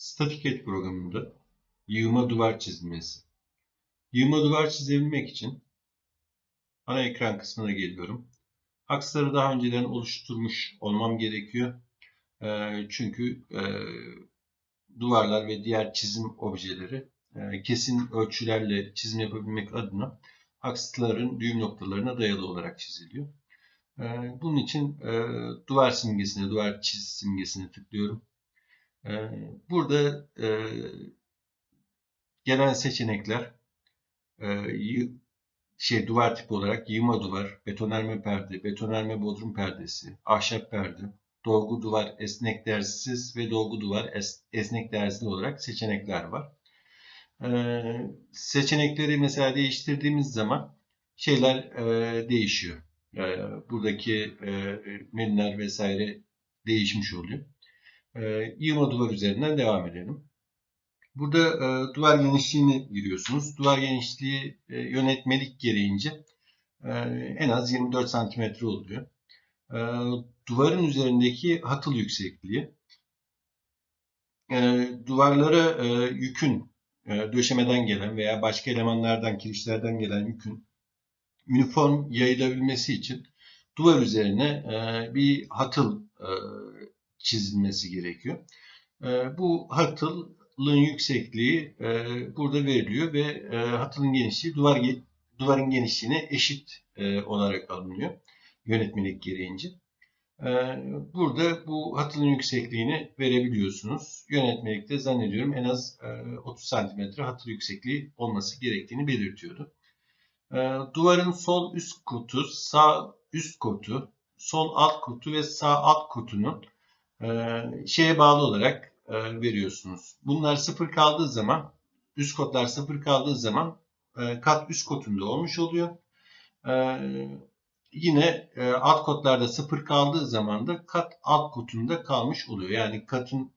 Statik et programında yığma duvar çizilmesi. Yığma duvar çizebilmek için ana ekran kısmına geliyorum. Aksları daha önceden oluşturmuş olmam gerekiyor. Ee, çünkü e, duvarlar ve diğer çizim objeleri e, kesin ölçülerle çizim yapabilmek adına aksların düğüm noktalarına dayalı olarak çiziliyor. Ee, bunun için e, duvar simgesine, duvar çiz simgesine tıklıyorum. Ee, Burada e, gelen seçenekler e, şey duvar tipi olarak yığma duvar, betonarme perde, betonarme bodrum perdesi, ahşap perde, dolgu duvar esnek derzsiz ve dolgu duvar es- esnek derzli olarak seçenekler var. Ee, seçenekleri mesela değiştirdiğimiz zaman şeyler e, değişiyor. Ee, buradaki e, menüler vesaire değişmiş oluyor. Ee, yığma duvar üzerinden devam edelim. Burada e, duvar genişliğini giriyorsunuz. Duvar genişliği e, yönetmelik gereğince e, en az 24 santimetre oluyor. E, duvarın üzerindeki hatıl yüksekliği e, duvarlara e, yükün e, döşemeden gelen veya başka elemanlardan, kirişlerden gelen yükün uniform yayılabilmesi için duvar üzerine e, bir hatıl e, çizilmesi gerekiyor. E, bu hatılın yüksekliği e, burada veriliyor ve e, hatılın genişliği duvar duvarın genişliğine eşit e, olarak alınıyor yönetmelik gereğince. E, burada bu hatılın yüksekliğini verebiliyorsunuz. Yönetmelikte zannediyorum en az e, 30 santimetre hatıl yüksekliği olması gerektiğini belirtiyordu. E, duvarın sol üst kutu, sağ üst kutu, sol alt kutu ve sağ alt kutunun şeye bağlı olarak e, veriyorsunuz. Bunlar sıfır kaldığı zaman, üst kodlar sıfır kaldığı zaman e, kat üst kotunda olmuş oluyor. E, yine e, alt kodlarda sıfır kaldığı zaman da kat alt kotunda kalmış oluyor. Yani katın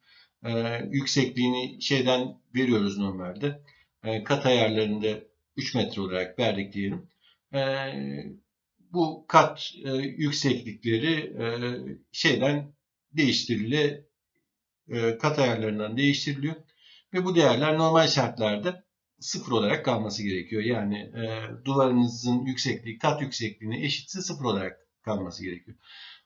e, yüksekliğini şeyden veriyoruz normalde. E, kat ayarlarında 3 metre olarak verdik diyelim. E, bu kat e, yükseklikleri e, şeyden değiştirile e, kat ayarlarından değiştiriliyor ve bu değerler normal şartlarda sıfır olarak kalması gerekiyor. Yani e, duvarınızın yüksekliği kat yüksekliğine eşitse sıfır olarak kalması gerekiyor.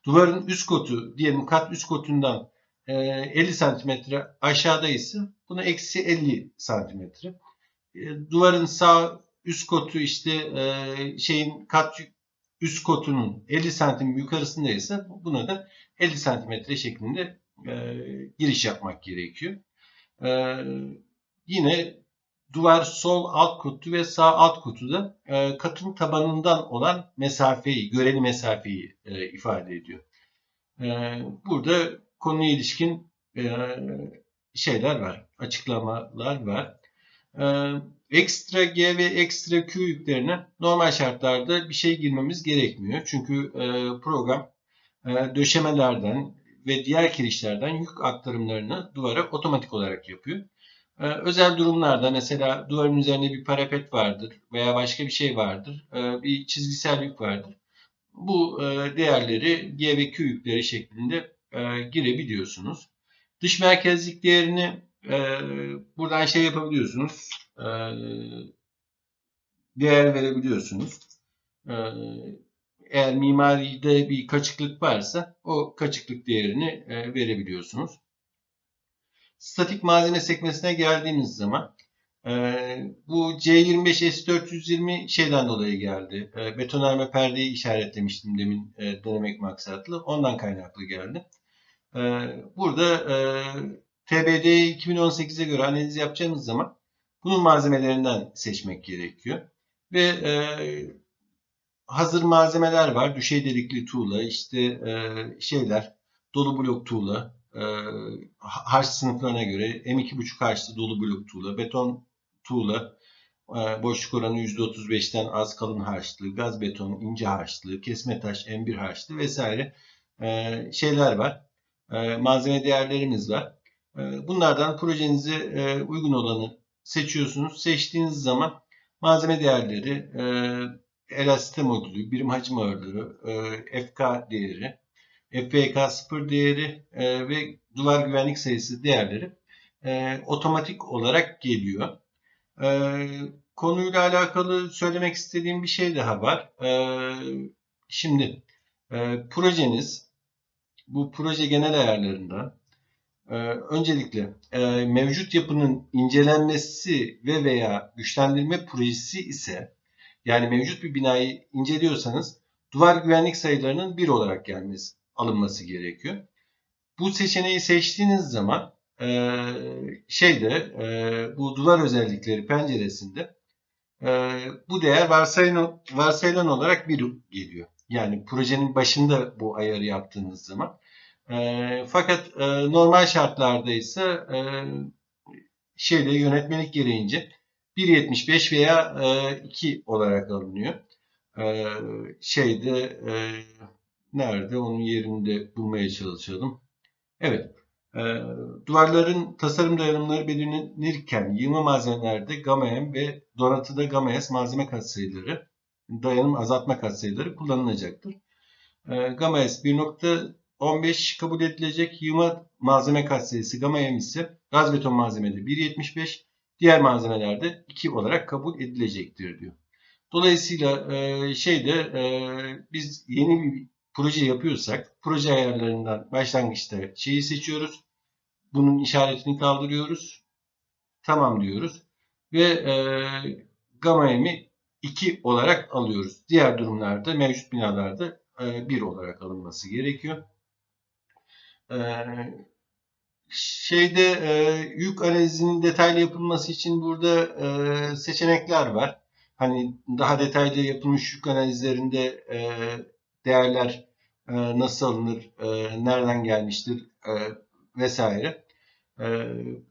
Duvarın üst kotu diyelim kat üst kotundan e, 50 santimetre aşağıdaysa buna eksi 50 santimetre. E, duvarın sağ üst kotu işte e, şeyin kat üst kotunun 50 santim yukarısındaysa buna da 50 santimetre şeklinde e, giriş yapmak gerekiyor. E, yine duvar sol alt kutu ve sağ alt kutuda e, katın tabanından olan mesafeyi, göreli mesafeyi e, ifade ediyor. E, burada konuya ilişkin e, şeyler var, açıklamalar var. E, ekstra G ve ekstra Q yüklerine normal şartlarda bir şey girmemiz gerekmiyor. Çünkü e, program e, döşemelerden ve diğer kirişlerden yük aktarımlarını duvara otomatik olarak yapıyor. E, özel durumlarda mesela duvarın üzerinde bir parapet vardır veya başka bir şey vardır, bir çizgisel yük vardır. Bu değerleri G ve Q yükleri şeklinde girebiliyorsunuz. Dış merkezlik değerini buradan şey yapabiliyorsunuz, değer verebiliyorsunuz. E, eğer mimaride bir kaçıklık varsa o kaçıklık değerini e, verebiliyorsunuz. Statik malzeme sekmesine geldiğimiz zaman e, bu C25S420 şeyden dolayı geldi. E, betonarme perdeyi işaretlemiştim demin denemek maksatlı. Ondan kaynaklı geldi. Burada TBD 2018'e göre analiz yapacağımız zaman bunun malzemelerinden seçmek gerekiyor. Ve e, hazır malzemeler var. Düşey delikli tuğla, işte e, şeyler, dolu blok tuğla, e, harç sınıflarına göre M2,5 harçlı dolu blok tuğla, beton tuğla, e, boşluk oranı %35'ten az kalın harçlı, gaz beton, ince harçlı, kesme taş, M1 harçlı vesaire e, şeyler var. E, malzeme değerlerimiz var. E, bunlardan projenize e, uygun olanı seçiyorsunuz. Seçtiğiniz zaman malzeme değerleri, e, elasite modülü, birim hacim ağırlığı, e, FK değeri, FPK 0 değeri e, ve duvar güvenlik sayısı değerleri e, otomatik olarak geliyor. E, konuyla alakalı söylemek istediğim bir şey daha var. E, şimdi e, projeniz bu proje genel ayarlarında e, öncelikle e, mevcut yapının incelenmesi ve veya güçlendirme projesi ise yani mevcut bir binayı inceliyorsanız duvar güvenlik sayılarının 1 olarak gelmesi alınması gerekiyor. Bu seçeneği seçtiğiniz zaman e, şeyde e, bu duvar özellikleri penceresinde e, bu değer varsayılan, varsayılan olarak 1 geliyor. Yani projenin başında bu ayarı yaptığınız zaman. E, fakat e, normal şartlarda ise e, şeyde yönetmelik gereğince 1.75 veya e, 2 olarak alınıyor. E, şeyde e, nerede onun yerinde bulmaya çalışıyordum. Evet. E, duvarların tasarım dayanımları belirlenirken yığma malzemelerde GAMEM ve donatıda GAMES malzeme katsayıları dayanım azaltma katsayıları kullanılacaktır. E, GAMES 15 kabul edilecek. Yığma malzeme katsayısı gama m ise gaz beton malzemede 1.75 diğer malzemelerde 2 olarak kabul edilecektir diyor. Dolayısıyla e, şeyde e, biz yeni bir proje yapıyorsak proje ayarlarından başlangıçta şeyi seçiyoruz. Bunun işaretini kaldırıyoruz. Tamam diyoruz. Ve e, gamma m'i 2 olarak alıyoruz. Diğer durumlarda mevcut binalarda 1 e, olarak alınması gerekiyor. E, şeyde e, yük analizinin detaylı yapılması için burada e, seçenekler var. Hani daha detaylı yapılmış yük analizlerinde e, değerler e, nasıl alınır, e, nereden gelmiştir e, vesaire. E,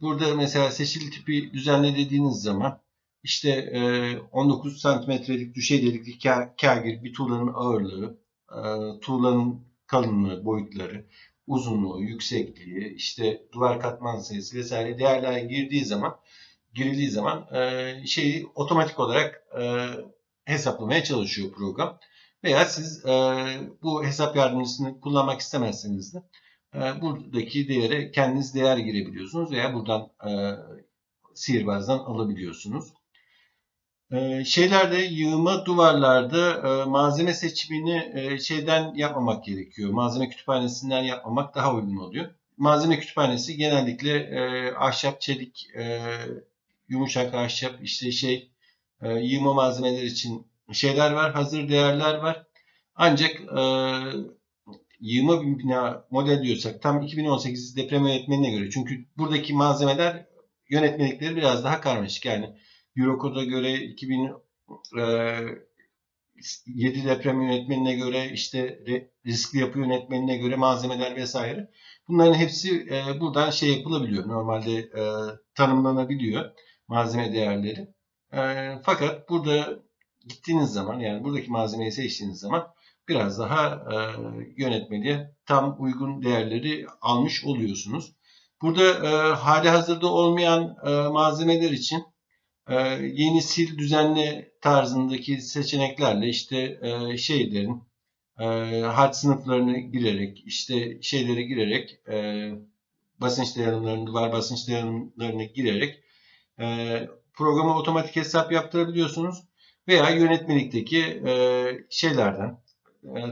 burada mesela seçili tipi düzenle dediğiniz zaman işte e, 19 santimetrelik düşey delikli kagir bir tuğlanın ağırlığı, e, tuğlanın kalınlığı, boyutları, uzunluğu, yüksekliği, işte duvar katman sayısı vesaire değerler girdiği zaman girildiği zaman e, şeyi otomatik olarak e, hesaplamaya çalışıyor program. Veya siz e, bu hesap yardımcısını kullanmak istemezseniz de e, buradaki değere kendiniz değer girebiliyorsunuz veya buradan e, sihirbazdan alabiliyorsunuz. E, şeylerde yığma duvarlarda e, malzeme seçimini e, şeyden yapmamak gerekiyor. Malzeme kütüphanesinden yapmamak daha uygun oluyor. Malzeme kütüphanesi genellikle e, ahşap, çelik, yumuşak ahşap, işte şey yığma malzemeler için şeyler var, hazır değerler var. Ancak yığma bina model diyorsak tam 2018 deprem yönetmenine göre. Çünkü buradaki malzemeler yönetmelikleri biraz daha karmaşık. Yani Eurocode'a göre 2007 e, deprem yönetmenine göre işte riskli yapı yönetmenine göre malzemeler vesaire. Bunların hepsi e, buradan şey yapılabiliyor. Normalde e, tanımlanabiliyor malzeme değerleri. Fakat burada gittiğiniz zaman yani buradaki malzemeyi seçtiğiniz zaman biraz daha yönetmeliğe tam uygun değerleri almış oluyorsunuz. Burada hali hazırda olmayan malzemeler için yeni sil düzenle tarzındaki seçeneklerle işte e, şeylerin e, harç sınıflarını girerek işte şeyleri girerek e, basınç dayanımlarını, duvar basınç dayanımlarını girerek programa otomatik hesap yaptırabiliyorsunuz veya yönetmelikteki şeylerden,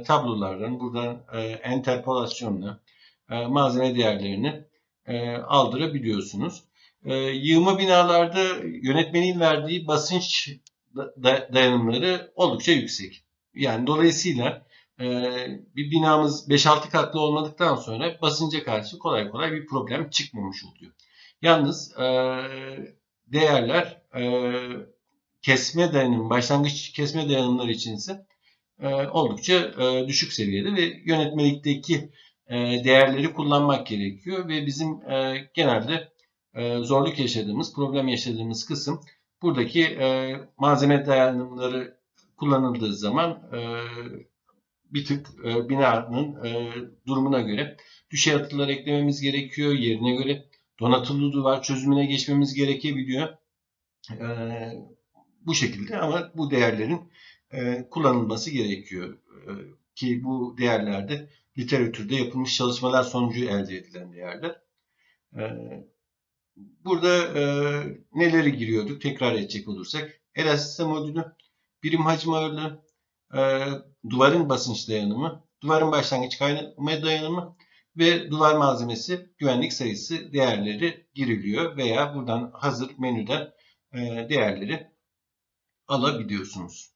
tablolardan buradan enterpolasyonla malzeme değerlerini aldırabiliyorsunuz. E, yığma binalarda yönetmenin verdiği basınç da, dayanımları oldukça yüksek. Yani dolayısıyla e, bir binamız 5-6 katlı olmadıktan sonra basınca karşı kolay kolay bir problem çıkmamış oluyor. Yalnız e, değerler e, kesme dayanım, başlangıç kesme dayanımları için ise e, oldukça e, düşük seviyede ve yönetmelikteki e, değerleri kullanmak gerekiyor ve bizim e, genelde e, zorluk yaşadığımız, problem yaşadığımız kısım buradaki e, malzeme dayanımları kullanıldığı zaman e, bir tık binanın durumuna göre düşey atılar eklememiz gerekiyor. Yerine göre donatılı duvar çözümüne geçmemiz gerekebiliyor. E, bu şekilde ama bu değerlerin kullanılması gerekiyor. Ki bu değerlerde literatürde yapılmış çalışmalar sonucu elde edilen değerler. E, burada e, neleri giriyorduk tekrar edecek olursak. Elastisite modülü, birim hacim ağırlığı, e, duvarın basınç dayanımı, duvarın başlangıç kaynama dayanımı ve duvar malzemesi güvenlik sayısı değerleri giriliyor veya buradan hazır menüden e, değerleri alabiliyorsunuz.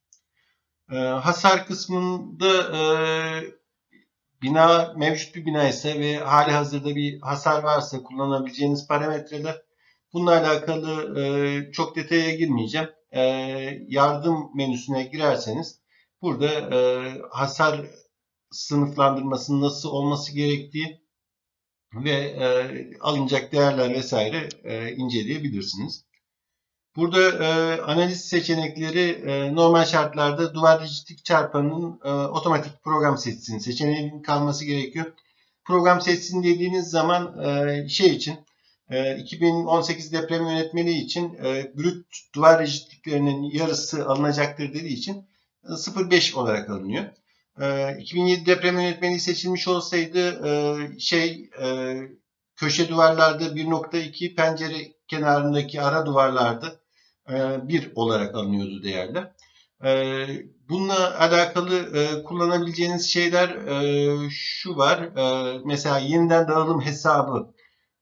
E, hasar kısmında e, bina mevcut bir bina ise ve hali hazırda bir hasar varsa kullanabileceğiniz parametreler bununla alakalı e, çok detaya girmeyeceğim. E, yardım menüsüne girerseniz burada e, hasar sınıflandırmasının nasıl olması gerektiği ve e, alınacak değerler vesaire e, inceleyebilirsiniz. Burada e, analiz seçenekleri e, normal şartlarda duvar rigidlik çarpanının e, otomatik program seçsin seçeneğinin kalması gerekiyor. Program seçsin dediğiniz zaman e, şey için e, 2018 deprem yönetmeliği için e, brüt duvar rigidliklerinin yarısı alınacaktır dediği için e, 0.5 olarak alınıyor. E, 2007 deprem yönetmeliği seçilmiş olsaydı e, şey e, köşe duvarlarda 1.2 pencere kenarındaki ara duvarlarda 1 olarak alınıyordu değerler. E, Bununla alakalı e, kullanabileceğiniz şeyler e, şu var. E, mesela yeniden dağılım hesabı.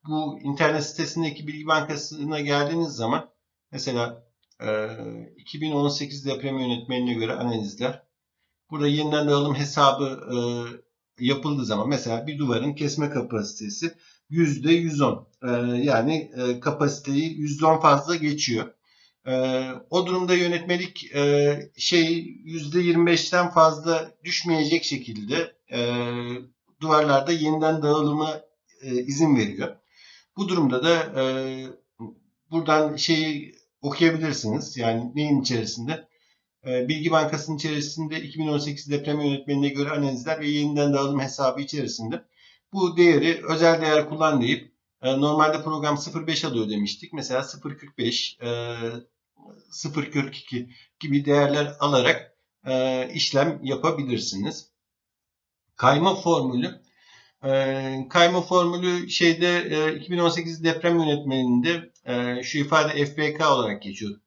Bu internet sitesindeki bilgi bankasına geldiğiniz zaman mesela e, 2018 deprem yönetmenine göre analizler. Burada yeniden dağılım hesabı e, yapıldığı zaman mesela bir duvarın kesme kapasitesi %110. E, yani e, kapasiteyi %10 fazla geçiyor. Ee, o durumda yönetmelik e, şey %25'ten fazla düşmeyecek şekilde e, duvarlarda yeniden dağılıma e, izin veriyor. Bu durumda da e, buradan şeyi okuyabilirsiniz. Yani neyin içerisinde? E, Bilgi Bankası'nın içerisinde 2018 deprem yönetmenine göre analizler ve yeniden dağılım hesabı içerisinde bu değeri özel değer kullan deyip e, normalde program 0.5 alıyor demiştik. Mesela 0.45 e, 0.42 gibi değerler alarak e, işlem yapabilirsiniz. Kayma formülü e, kayma formülü şeyde e, 2018 deprem yönetmeninde e, şu ifade FBK olarak geçiyor.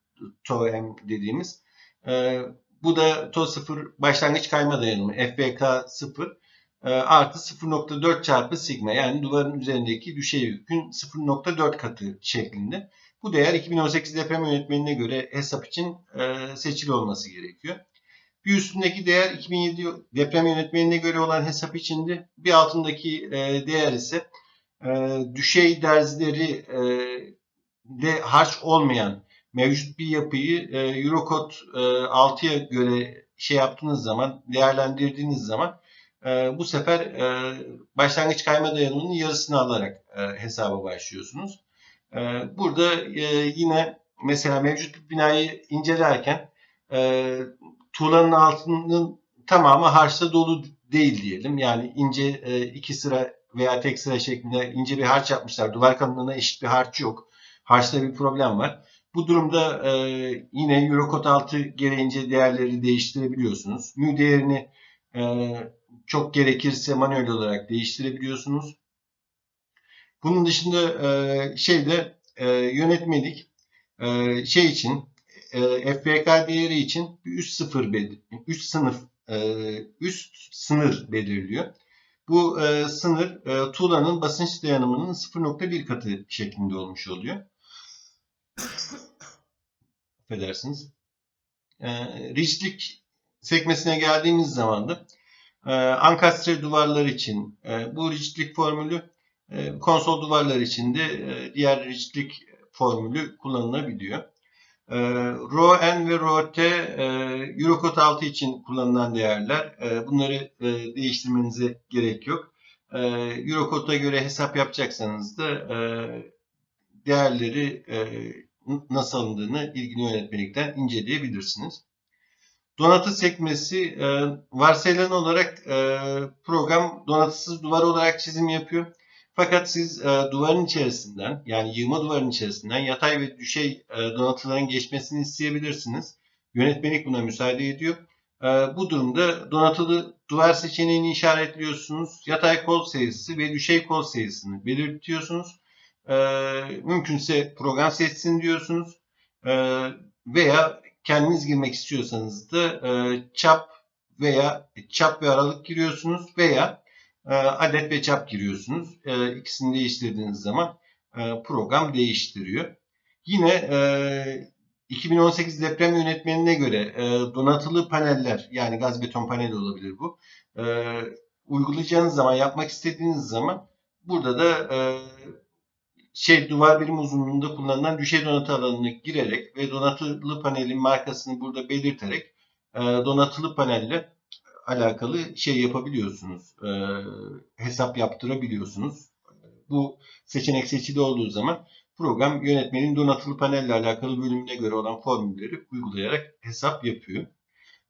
TOM dediğimiz. E, bu da TO0 başlangıç kayma dayanımı. FBK 0 e, artı 0.4 çarpı sigma yani duvarın üzerindeki düşey yükün 0.4 katı şeklinde. Bu değer 2018 deprem yönetmenine göre hesap için e, seçili olması gerekiyor. Bir üstündeki değer 2007 deprem yönetmenine göre olan hesap içinde. Bir altındaki e, değer ise e, düşey derzileri e, de harç olmayan mevcut bir yapıyı e, Eurocode e, 6'ya göre şey yaptığınız zaman, değerlendirdiğiniz zaman e, bu sefer e, başlangıç kayma dayanımının yarısını alarak e, hesaba başlıyorsunuz. Ee, burada e, yine mesela mevcut bir binayı incelerken e, tuğlanın altının tamamı harçta dolu değil diyelim. Yani ince e, iki sıra veya tek sıra şeklinde ince bir harç yapmışlar. Duvar kalınlığına eşit bir harç yok. Harçta bir problem var. Bu durumda yine Eurocode 6 gereğince değerleri değiştirebiliyorsunuz. Mü değerini çok gerekirse manuel olarak değiştirebiliyorsunuz. Bunun dışında e, şeyde e, yönetmelik e, şey için e, FBK değeri için bir üst sıfır üst sınıf e, üst sınır belirliyor. Bu e, sınır e, tuğlanın basınç dayanımının 0.1 katı şeklinde olmuş oluyor. Affedersiniz. E, rigidlik sekmesine geldiğimiz zaman da e, ankastre duvarlar için e, bu rigidlik formülü e, konsol duvarlar için de e, diğer rigidlik formülü kullanılabiliyor. E, RHO-N ve RHO-T Eurocode 6 için kullanılan değerler. Bunları değiştirmenize gerek yok. Eurocode'a göre hesap yapacaksanız da değerleri nasıl alındığını ilgili yönetmelikten inceleyebilirsiniz. Donatı sekmesi varsayılan olarak program donatısız duvar olarak çizim yapıyor. Fakat siz e, duvarın içerisinden yani yığma duvarın içerisinden yatay ve düşey e, donatıların geçmesini isteyebilirsiniz. Yönetmelik buna müsaade ediyor. E, bu durumda donatılı duvar seçeneğini işaretliyorsunuz. Yatay kol sayısı ve düşey kol sayısını belirtiyorsunuz. E, mümkünse program seçsin diyorsunuz. E, veya kendiniz girmek istiyorsanız da e, çap veya çap ve aralık giriyorsunuz veya e, adet ve çap giriyorsunuz. E, ikisini değiştirdiğiniz zaman e, program değiştiriyor. Yine e, 2018 deprem yönetmenine göre e, donatılı paneller yani gaz beton paneli olabilir bu. E, uygulayacağınız zaman yapmak istediğiniz zaman burada da e, şey duvar birim uzunluğunda kullanılan düşey donatı alanını girerek ve donatılı panelin markasını burada belirterek e, donatılı panelle alakalı şey yapabiliyorsunuz. E, hesap yaptırabiliyorsunuz. Bu seçenek seçili olduğu zaman program yönetmenin donatılı panelle alakalı bölümüne göre olan formülleri uygulayarak hesap yapıyor.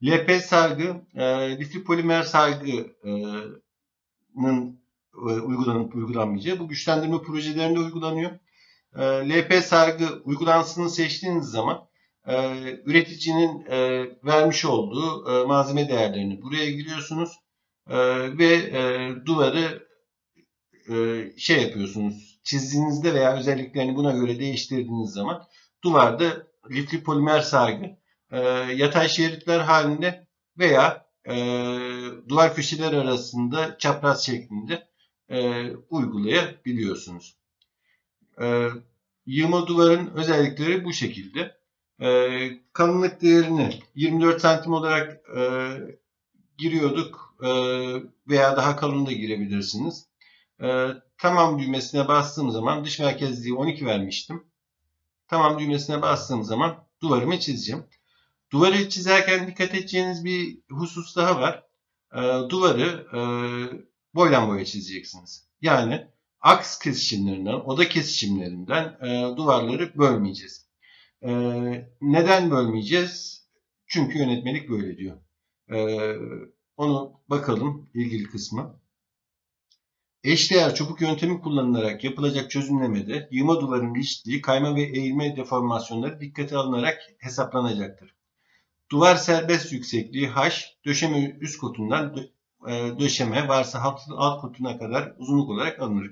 LP sargı, e, lifli polimer sargının uygulanıp uygulanmayacağı bu güçlendirme projelerinde uygulanıyor. E, LP sargı uygulansını seçtiğiniz zaman e, üreticinin e, vermiş olduğu e, malzeme değerlerini buraya giriyorsunuz e, ve e, duvarı e, şey yapıyorsunuz. Çizdiğinizde veya özelliklerini buna göre değiştirdiğiniz zaman duvarda lifli polimer sargı e, yatay şeritler halinde veya e, duvar köşeler arasında çapraz şeklinde e, uygulayabiliyorsunuz. E, yığma duvarın özellikleri bu şekilde. E, kalınlık değerini 24 santim olarak e, giriyorduk e, veya daha kalın da girebilirsiniz. E, tamam düğmesine bastığım zaman dış merkezliği 12 vermiştim. Tamam düğmesine bastığım zaman duvarımı çizeceğim. Duvarı çizerken dikkat edeceğiniz bir husus daha var. E, duvarı e, boydan boya çizeceksiniz. Yani aks kesişimlerinden, oda kesişimlerinden e, duvarları bölmeyeceğiz. E, neden bölmeyeceğiz? Çünkü yönetmelik böyle diyor. E, onu bakalım ilgili kısmı. Eşdeğer çubuk yöntemi kullanılarak yapılacak çözümlemede yığma duvarın riskli, kayma ve eğilme deformasyonları dikkate alınarak hesaplanacaktır. Duvar serbest yüksekliği h, döşeme üst kotundan e, döşeme varsa alt, kotuna kadar uzunluk olarak alınır.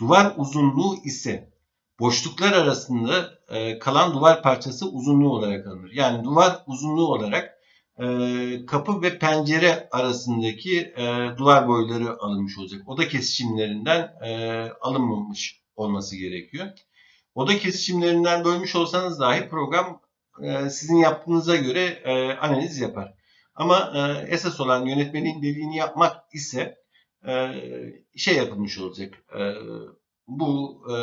Duvar uzunluğu ise boşluklar arasında e, kalan duvar parçası uzunluğu olarak alınır. Yani duvar uzunluğu olarak e, kapı ve pencere arasındaki duvar boyları alınmış olacak. Oda kesişimlerinden alınmamış olması gerekiyor. Oda kesişimlerinden bölmüş olsanız dahi program sizin yaptığınıza göre analiz yapar. Ama e, esas olan yönetmenin dediğini yapmak ise e, şey yapılmış olacak. E, bu e,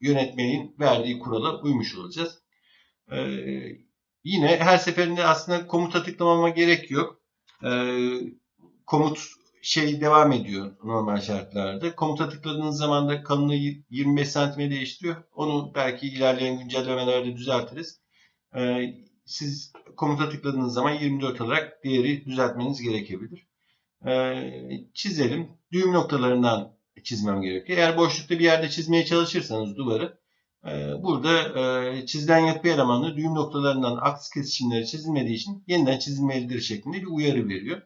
yönetmenin verdiği kurala uymuş olacağız. E, yine her seferinde aslında komuta tıklamama gerek yok. E, komut şey devam ediyor normal şartlarda. Komuta tıkladığınız zaman da kalınlığı 25 cm'e değiştiriyor. Onu belki ilerleyen güncellemelerde düzeltiriz. E, siz komuta tıkladığınız zaman 24 olarak değeri düzeltmeniz gerekebilir. E, çizelim. Düğüm noktalarından çizmem gerekiyor. Eğer boşlukta bir yerde çizmeye çalışırsanız duvarı e, burada e, çizilen yapı elemanı düğüm noktalarından aks kesişimleri çizilmediği için yeniden çizilmelidir şeklinde bir uyarı veriyor.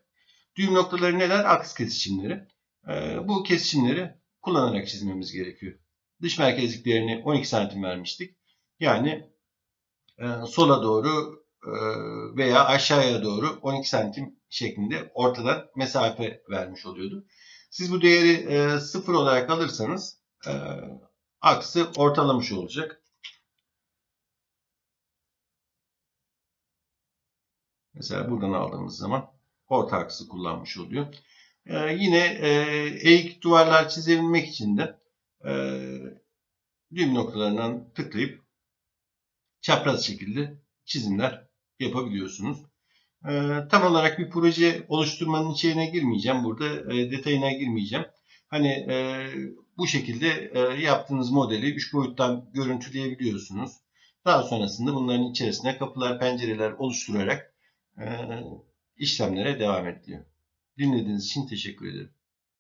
Düğüm noktaları neler? Aks kesişimleri. E, bu kesişimleri kullanarak çizmemiz gerekiyor. Dış merkezliklerini 12 santim vermiştik. Yani sola doğru e, veya aşağıya doğru 12 santim şeklinde ortadan mesafe vermiş oluyordu. Siz bu değeri e, sıfır olarak alırsanız e, aksı ortalamış olacak. Mesela buradan aldığımız zaman orta aksı kullanmış oluyor. E, yine e, eğik duvarlar çizebilmek için de e, düğüm noktalarından tıklayıp çapraz şekilde çizimler yapabiliyorsunuz. Ee, tam olarak bir proje oluşturmanın içine girmeyeceğim. Burada e, detayına girmeyeceğim. Hani e, bu şekilde e, yaptığınız modeli 3 boyuttan görüntüleyebiliyorsunuz. Daha sonrasında bunların içerisine kapılar, pencereler oluşturarak işlemlere devam ediliyor. Dinlediğiniz için teşekkür ederim.